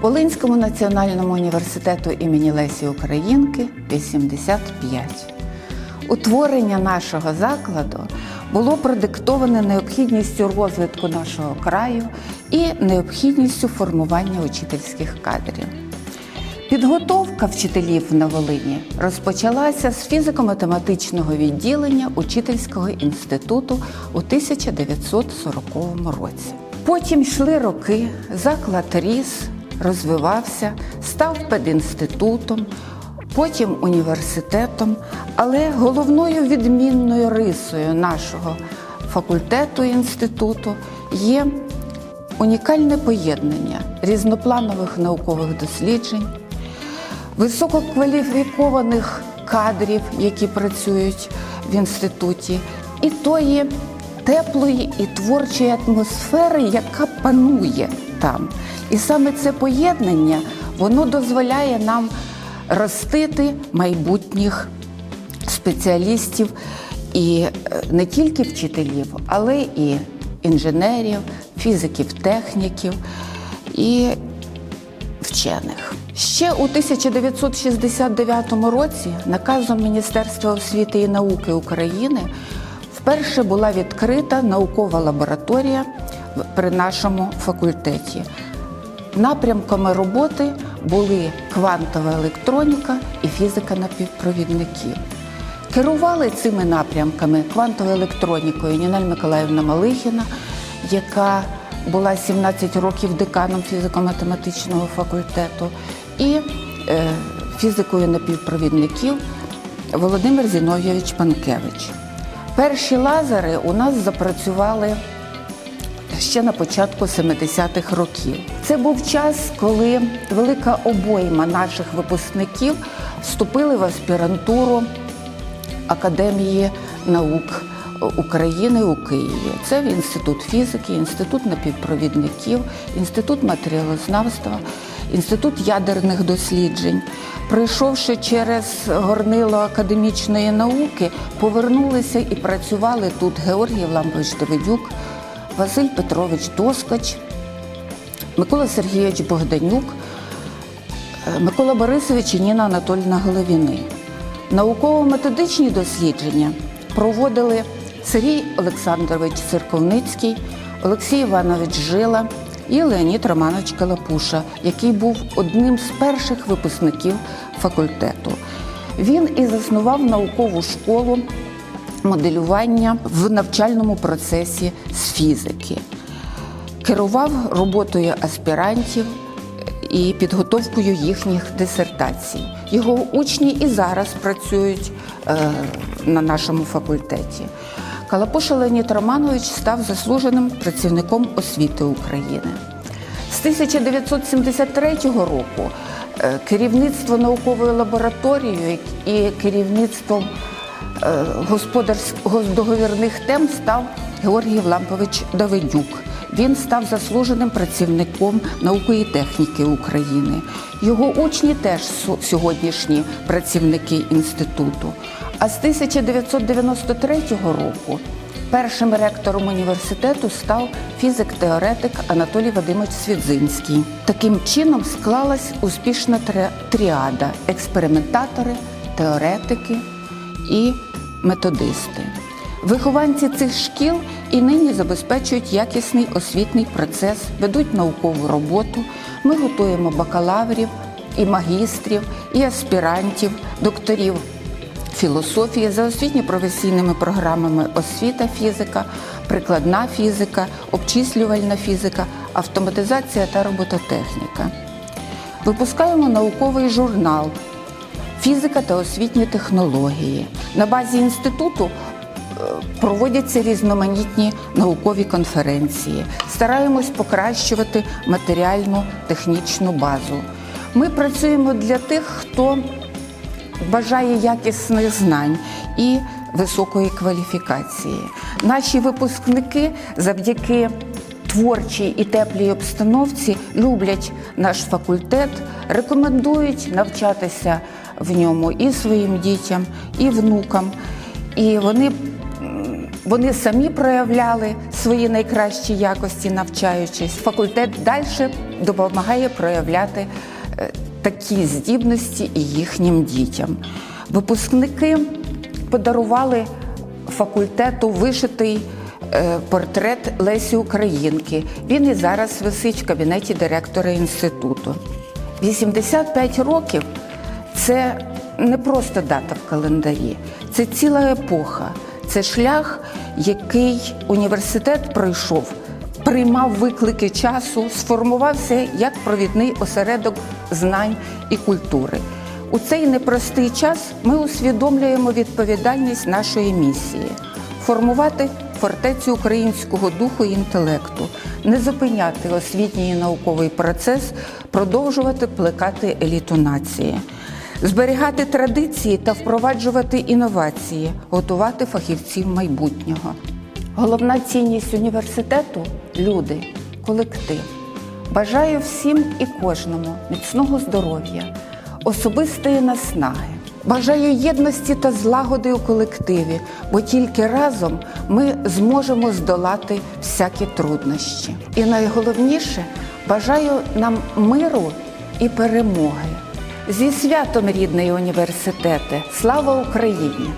Волинському національному університету імені Лесі Українки 85. Утворення нашого закладу було продиктоване необхідністю розвитку нашого краю і необхідністю формування учительських кадрів. Підготовка вчителів на Волині розпочалася з фізико-математичного відділення Учительського інституту у 1940 році. Потім йшли роки, заклад ріс, розвивався, став педінститутом, потім університетом, але головною відмінною рисою нашого факультету інституту є унікальне поєднання різнопланових наукових досліджень, висококваліфікованих кадрів, які працюють в інституті, і тої теплої і творчої атмосфери, яка панує там. І саме це поєднання воно дозволяє нам ростити майбутніх спеціалістів і е, не тільки вчителів, але і інженерів, фізиків, техніків і вчених. Ще у 1969 році наказом Міністерства освіти і науки України вперше була відкрита наукова лабораторія при нашому факультеті. Напрямками роботи були квантова електроніка і фізика напівпровідників. Керували цими напрямками квантовою електронікою Нінель Миколаївна Малихіна, яка була 17 років деканом фізико-математичного факультету, і е, фізикою напівпровідників Володимир Зіновійович Панкевич. Перші лазери у нас запрацювали ще на початку 70-х років. Це був час, коли велика обойма наших випускників вступили в аспірантуру Академії наук України у Києві. Це інститут фізики, інститут напівпровідників, інститут матеріалознавства, інститут ядерних досліджень. Пройшовши через горнило академічної науки, повернулися і працювали тут Георгій Лампович Давидюк, Василь Петрович Доскач, Микола Сергійович Богданюк, е, Микола Борисович і Ніна Анатольовна Головіни. Науково-методичні дослідження проводили Сергій Олександрович Церковницький, Олексій Іванович Жила і Леонід Романович Калапуша, який був одним з перших випускників факультету. Він і заснував наукову школу моделювання в навчальному процесі з фізики. Керував роботою аспірантів і підготовкою їхніх дисертацій. Його учні і зараз працюють е, на нашому факультеті. Калапуша Леонід Романович став заслуженим працівником освіти України. З 1973 року е, керівництво науковою лабораторією і керівництвом договірних тем став Георгій Лампович Давидюк. Він став заслуженим працівником науки і техніки України. Його учні теж сьогоднішні працівники інституту. А з 1993 року першим ректором університету став фізик-теоретик Анатолій Вадимович Свідзинський. Таким чином склалась успішна тріада експериментатори, теоретики і методисти. Вихованці цих шкіл і нині забезпечують якісний освітній процес, ведуть наукову роботу. Ми готуємо бакалаврів і магістрів, і аспірантів, докторів філософії за освітньо-професійними програмами освіта фізика, прикладна фізика, обчислювальна фізика, автоматизація та робототехніка. Випускаємо науковий журнал Фізика та освітні технології. На базі інституту е, проводяться різноманітні наукові конференції. Стараємось покращувати матеріальну технічну базу. Ми працюємо для тих, хто бажає якісних знань і високої кваліфікації. Наші випускники завдяки творчій і теплій обстановці люблять наш факультет, рекомендують навчатися в ньому і своїм дітям, і внукам. І вони Вони самі проявляли свої найкращі якості, навчаючись. Факультет далі допомагає проявляти е, такі здібності і їхнім дітям. Випускники подарували факультету вишитий е, портрет Лесі Українки. Він і зараз висить в кабінеті директора інституту. 85 років це не просто дата в календарі, це ціла епоха, це шлях, який університет пройшов, приймав виклики часу, сформувався як провідний осередок знань і культури. У цей непростий час ми усвідомлюємо відповідальність нашої місії формувати фортецю українського духу і інтелекту, не зупиняти освітній і науковий процес, продовжувати плекати еліту нації, зберігати традиції та впроваджувати інновації, готувати фахівців майбутнього. Головна цінність університету люди, колектив. Бажаю всім і кожному міцного здоров'я, особистої наснаги. Бажаю єдності та злагоди у колективі, бо тільки разом ми зможемо здолати всякі труднощі. І найголовніше бажаю нам миру і перемоги. Зі святом рідний університете! Слава Україні!